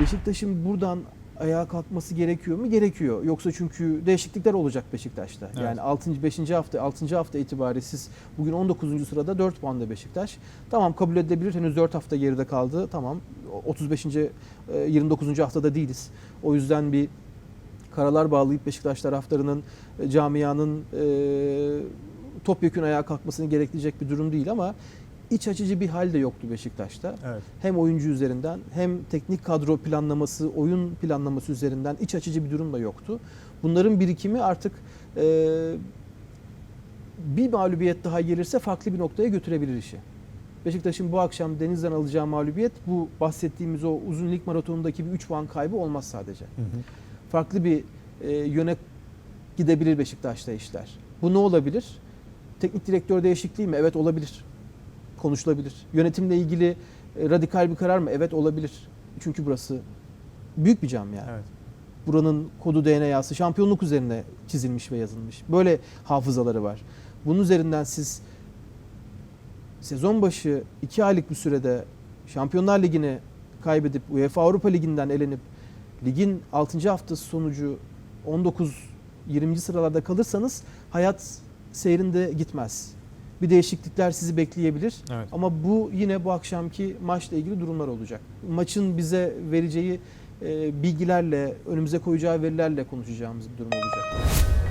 Beşiktaş'ın buradan ayağa kalkması gerekiyor mu? Gerekiyor. Yoksa çünkü değişiklikler olacak Beşiktaş'ta. Evet. Yani 6. 5. hafta 6. hafta itibariyle siz bugün 19. sırada 4 puanda Beşiktaş. Tamam kabul edilebilir. Henüz 4 hafta geride kaldı. Tamam. 35. e, 29. haftada değiliz. O yüzden bir karalar bağlayıp Beşiktaş taraftarının e, camianın e, topyekün ayağa kalkmasını gerekleyecek bir durum değil ama iç açıcı bir hal de yoktu Beşiktaş'ta Evet. hem oyuncu üzerinden hem teknik kadro planlaması, oyun planlaması üzerinden iç açıcı bir durum da yoktu. Bunların birikimi artık e, bir mağlubiyet daha gelirse farklı bir noktaya götürebilir işi. Beşiktaş'ın bu akşam Deniz'den alacağı mağlubiyet bu bahsettiğimiz o uzun lig maratonundaki bir 3 puan kaybı olmaz sadece. Hı hı. Farklı bir e, yöne gidebilir Beşiktaş'ta işler. Bu ne olabilir? Teknik direktör değişikliği mi? Evet olabilir. Konuşulabilir. Yönetimle ilgili e, radikal bir karar mı? Evet olabilir. Çünkü burası büyük bir camia. Evet. Buranın kodu DNA'sı şampiyonluk üzerine çizilmiş ve yazılmış. Böyle hafızaları var. Bunun üzerinden siz sezon başı 2 aylık bir sürede Şampiyonlar Ligi'ni kaybedip UEFA Avrupa Ligi'nden elenip ligin 6. haftası sonucu 19-20. sıralarda kalırsanız hayat seyrinde gitmez. Bir değişiklikler sizi bekleyebilir. Evet. Ama bu yine bu akşamki maçla ilgili durumlar olacak. Maçın bize vereceği e, bilgilerle, önümüze koyacağı verilerle konuşacağımız bir durum olacak.